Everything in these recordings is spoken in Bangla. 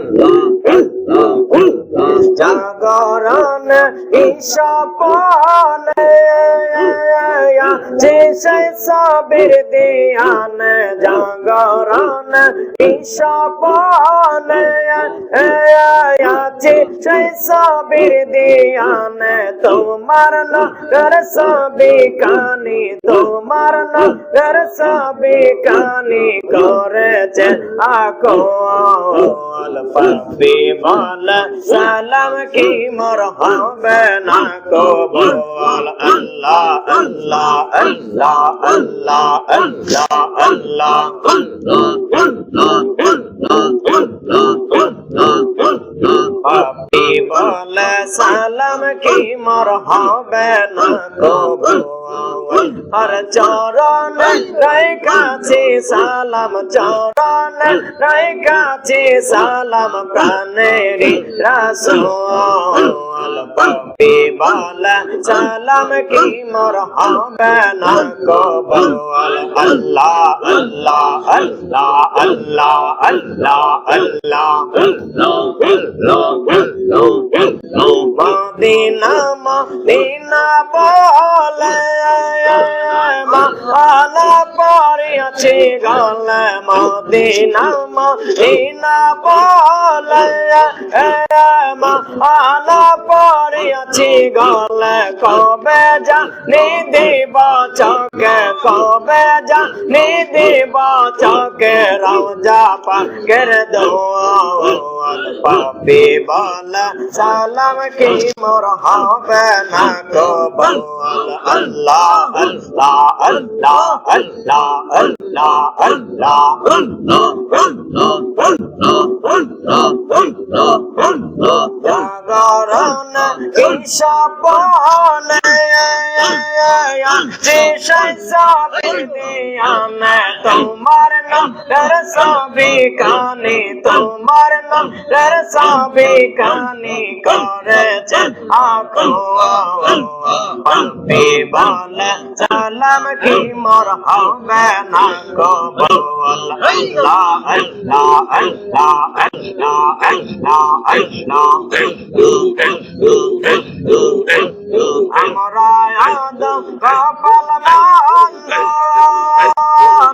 Allah জাগরণ ঈশপনে। যে সেই সবির দিয়ান জাগরণ আছে সেই সবির দিয়ান তোমার নগর সবি কানি, তোমার নগর সবি কানি করেছে আকো পাপি বল সালাম কি মর হবে না কবল আল্লাহ আল্লাহ আল্লাহ আল্লাহ আল্লাহ আল্লাহ পাপি বল সালাম কি মোর হবে না কবল হর চরণ রাই কাছে সালাম, চরণ রাই কাছে সালাম প্রাণেরি রাসূল পাপি বল সালাম কি মোর হবে না কবল আল্লাহ আল্লাহ আল্লাহ আল্লাহ আল্লাহ আল্লাহ। মদিনা মদিনা বলে মালা পরিয়াছি গলে মদিনা মদিনা বলে মালা পরিয়াছি গলে কবে জানি দিব চকে কবে জানি দিব চকে রওজা পাকের দোয়াল পাপি বল সালাম কি মোর হবে না কবল আল্লাহ আল্লাহ আল্লাহ আল্লাহ আল্লাহ আল্লাহ জাগরণ ঈশপন তোমার নগর সবি কানে তোমার নগর সবি কানে করেছে আকো পাপি বল সালাম কি মোর হবে না কবল আল্লাহ আল্লাহ আল্লাহ আল্লাহ আল্লাহ আল্লাহ আমরা আদম কপাল মন্দ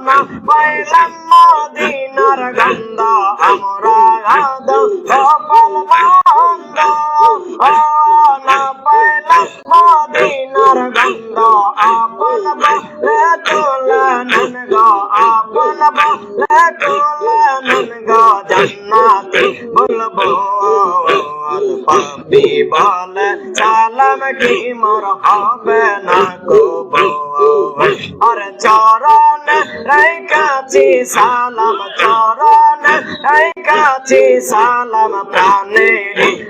না পাইলাম মদিনার গন্ধ আমরা ಮದಿನಾರ ಗಂಧ ಆಪನ ಬಲೆ ತೋಲ ನನ್ಗ ಆಪನ ಬಲೆ ತೋಲ ನನ್ಗ ಜನ್ನಾತಿ ಬುಲ್ಬೋ বলব পাপি বলে সালাম কি মোর হবে না কবল আর চরণ রাই কাছে সালাম চরণ রাই কাছে সালাম প্রাণে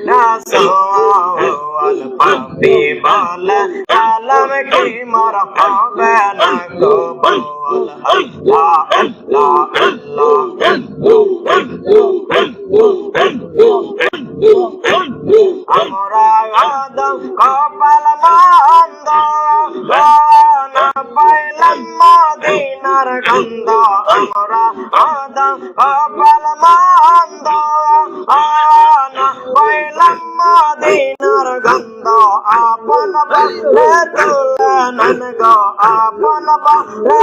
রাসূল পাপি বলে সালাম কি মোর হবে না কবল আল্লাহ আল্লাহ আল্লাহ আমরা আদম কপাল মন্দ না পাইলাম মদিনার গন্ধ আমরা আদম কপাল মন্দ না পাইলাম মদিনার গন্ধ আপন বলে তুলনন গো আপন বলে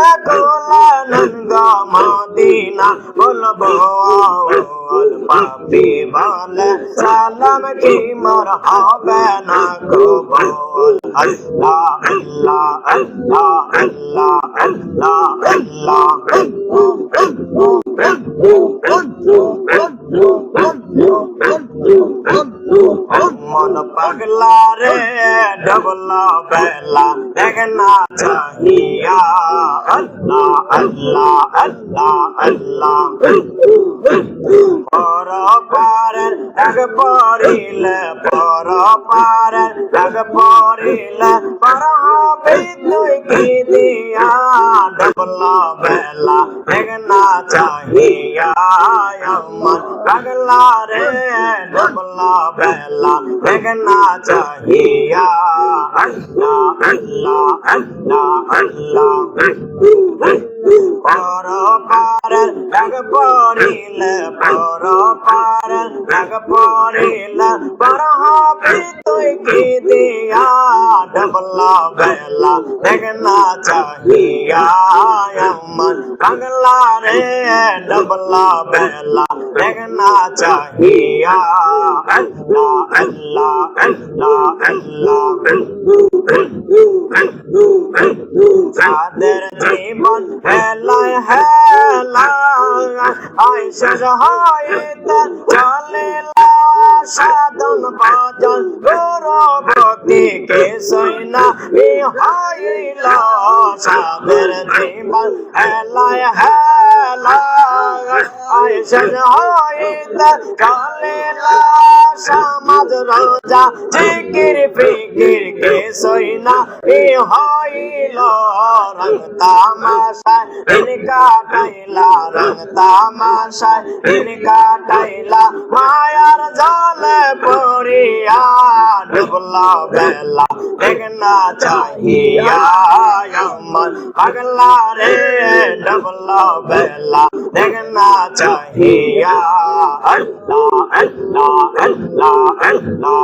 কি মোর হবে না কবল আল্লাহ আল্লাহ আল্লাহ আল্লাহ আল্লাহ আল্লাহ মন পাগলা রে ডবলা বেলা দেখনা চাহিয়া আল্লাহ আল্লাহ আল্লাহ আল্লাহ পর এক পরিলে পর পারের এক পরিলে পর হবে তুই কি দিয়া? ডবলা বেলা দেখনা চাহিয়া আমার পাগলা রে। ডবলা বেলা দেখনা চাহিয়া আল্লাহ আল্লাহ আল্লাহ আল্লাহ। পর পারের ডাক পড়িলে পর পারের ডাক পড়িলে পর হবে তুই কি দিয়া? ডবলা বেলা দেখনা চাহিয়া আমার বাংলা রে ডবলা বেলা দেখনা চাহিয়া যাদের জীবন হেলায় হেলা আইসা হয় চলে সাধন ভজন গুরু ভক্তি কে সৈনা ই হইল সাদের জীবন। হেলায় হেলায় আইসর হইতে চলে সমাজ রোজা। জিকির, ফিকির কে সৈনা ই হইল রং তামাশায়, দিন কাটাইলা, রং তামাশায়, দিন মায়ার জলে পড়িয়া ডুবলা বেলা। देखना चाहिए अमन पगला रे डबला बेला देखना चाहिए अल्लाह अल्लाह अल्लाह अल्लाह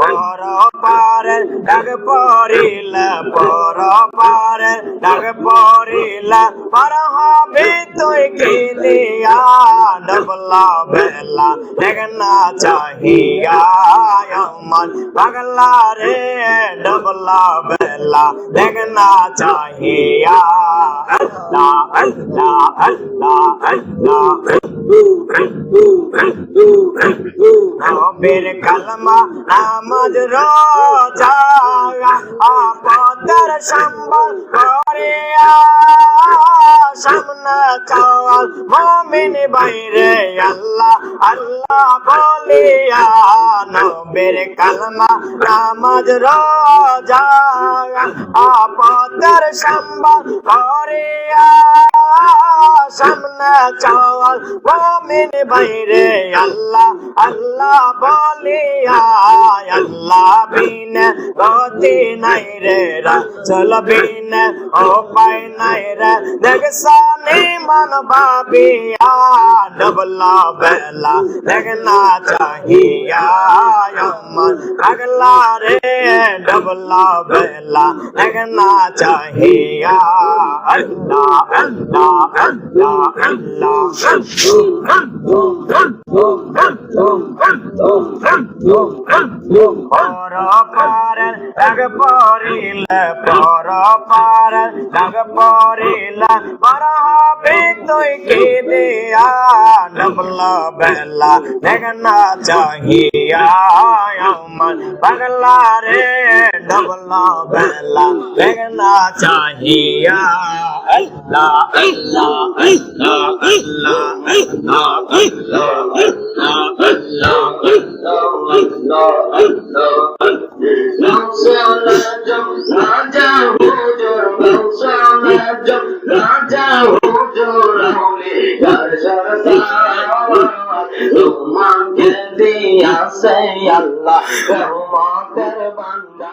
पर पार डग परिल पर पार डग परिल पर हबे तो के लिया डबला बेला देखना चाहिए আমার পাগলা রে ডবলা বেলা দেখনা চাহিয়া। আল্লাহ আল্লাহ আল্লাহ আল্লাহ। নবীর কালমা নামাজ রোজা আপদের সম্বল করিয়া সামনে চাওয়াল মমিন বাইরে আল্লাহ আল্লাহ বলিয়া নবীর কালমা নামাজ রোজা আপদের সম্বল করিয়া সামনে চাওয়াল মমিন বাইরে আল্লাহ আল্লাহ বলিয়া আল্লাহ বিন গতি নাই রে চল বিন ও পাই নাই রে। দেখ मन बाबिया डबला बेला लगना चाहिया यमन अगला रे डबला बेला लगना चाहिया अल्लाह अल्लाह अल्लाह अल्लाह पर लग परिल पर पर लग परिल पर তুই কি দিয়া ডবলা বেলা দেখনা চাহিয়া আমার পাগলা রে ডবলা বেলা দেখনা চাহিয়া আল্লাহ আল্লাহ আল্লাহ আল্লাহ আল্লাহ আল্লাহ আল্লাহ আল্লাহ আল্লাহ আল্লাহ আল্লাহ তোমাকে দিয়াছে আল্লাহ তোমাদের বান্দা।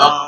Allah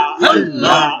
恨了。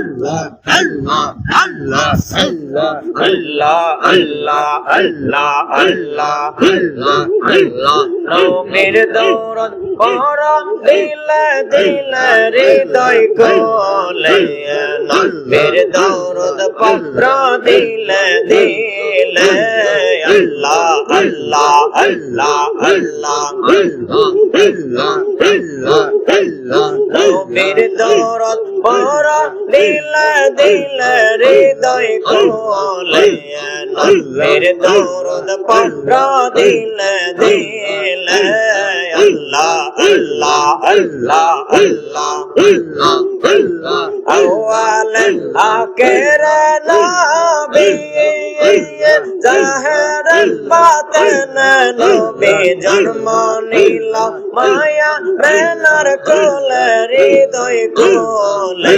আল্লাহ আল্লাহ আল্লাহ আল্লাহ আল্লাহ আল্লাহ আল্লাহ আল্লাহ আল্লাহ রোমের দৌরদ করম দিলে দিলে হৃদয় কোলে রোমের দৌরদ পত্র দিলে দিলে আল্লাহ আল্লাহ আল্লাহ আল্লাহ আল্লাহ আল্লাহ আল্লাহ মেরে দরদ বড় দিল দিল হৃদয় কোলে। মেরে দরদ বড় দিল দিল, আল্লাহ আল্লাহ আল্লাহ আল্লাহ। আল্লাহ আল্লাহ আওয়াল আকেরা নবী জাহরাল বাত কেন নবী জন্ম নিল মায়া বেনার কোলে, হৃদয় কোলে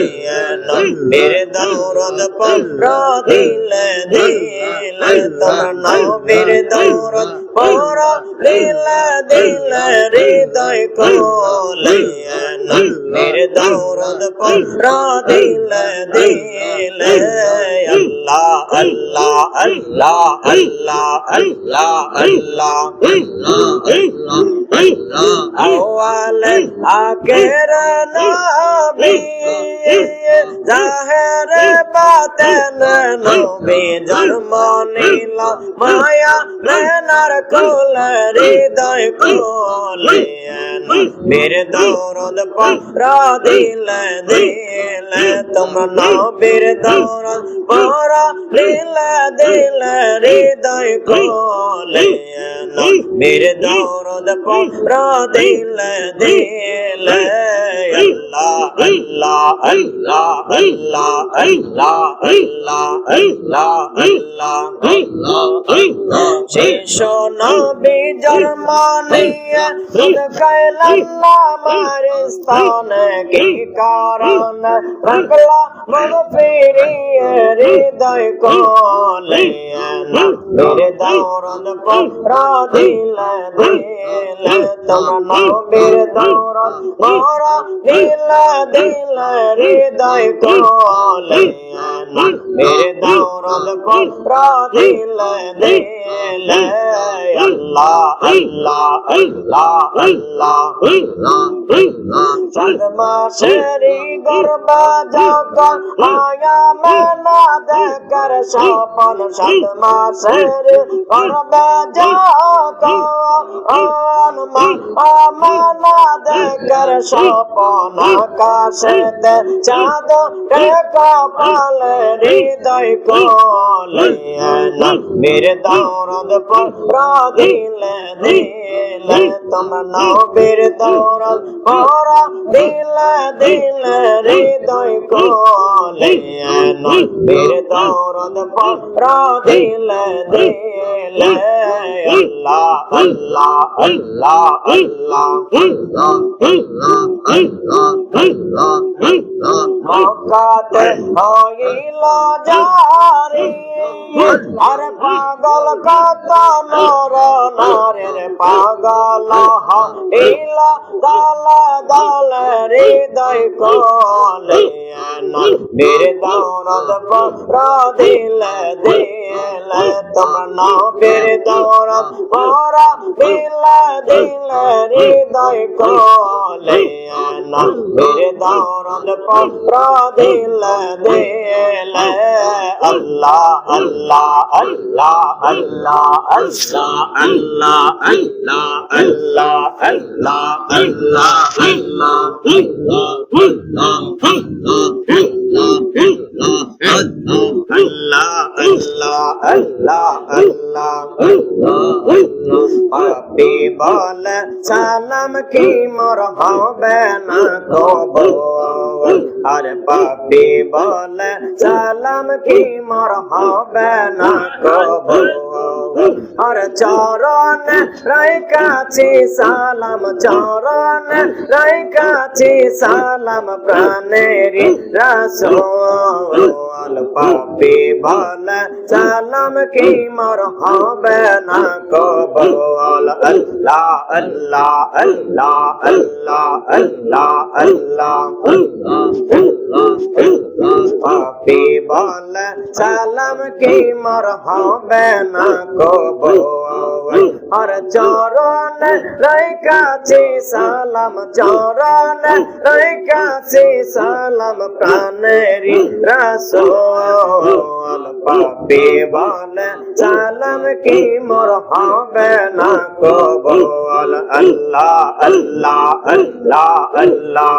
নবীর দৌরদ পর দিলে দিলে তোর নবীর দৌরদ। পর লীলা দিলা হৃদয় কলাইয়া নূরের দৌরদ পর দিলা দিলা আল্লাহ আল্লাহ আল্লাহ আল্লাহ আল্লাহ আল্লাহ আওয়াল আগের নবী জাহের বাতেন নবী জন্ম নিল মায়া নেনার কোলে হৃদয় কোলে বীর দৌরদ পরা দিলে দিলে তোমরা নবীর দৌরদ পরা দিলে দিলে হৃদয় কোলে বীর দৌরদ পরা দিলে দিলে আল্লাহ আল্লাহ আল্লাহ আল্লাহ আল্লাহ আল্লাহ আল্লাহ আল্লাহ শিশু নবী জন্ম নিয়ে খাইলাল্লাহ আমার স্থানে কি কারণ রাখলা মন ফিরিয়ে হৃদয় কোলে মেরে দৌরদ পরা দিলে দিলে তোমরা নবীর দৌরদ পরা দিলে দিলে হৃদয় কোলে मेरे दौलत को रानी लेने ले अल्लाह अल्लाह अल्लाह अल्लाह सदमा शेरी गरबा जाका आया मैं ना दे सपन सदमा शेरी गरबा जाका कर सपन आकाश दे चाँद के कपाल री হৃদয় কোলে মেরে দৌরদ পরা দিলে দিলে তোমার নবীর দৌরদ পরা দিলে দিলে হৃদয় কোলে মেরে দৌরদ পরা দিলে আল্লাহ আল্লাহ আল্লাহ আল্লাহ মক্কাতে হইল জারি আর পাগল কত নর নারের পাগল হইল দল দল হৃদয় কোলে বীর দৌরদ পরা দিলে দিলে তোমরা নবীর দৌরদ পরা দিলে দিলে হৃদয় কোলে বীর দৌরদ পরা দিলে দিলে আল্লাহ আল্লাহ আল্লাহ আল্লাহ আল্লাহ আল্লাহ আল্লাহ আল্লাহ আল্লাহ আল্লাহ আল্লাহ আল্লাহ আল্লাহ আল্লাহ পাপি বল সালাম কি মোর হবে না কবুল আর পাপি বল সালাম কি মোর হবে না কবুল আর চরণ রাই কাছে সালাম চরণ রাই কাছে সালাম প্রাণেরি রাসূল পাপি বল সালাম কি মোর হবে না কবুল আল্লাহ আল্লাহ আল্লাহ আল্লাহ আল্লাহ আল্লাহ পাপি বল সালাম কি মোর হবে না কবুল আর চরণ রাই কাছে সালাম চরণ রাই কাছে সালাম, প্রাণেরি রাসূল পাপি বল, সালাম কি মোর হবে না কবুল? আল্লাহ আল্লাহ আল্লাহ আল্লাহ।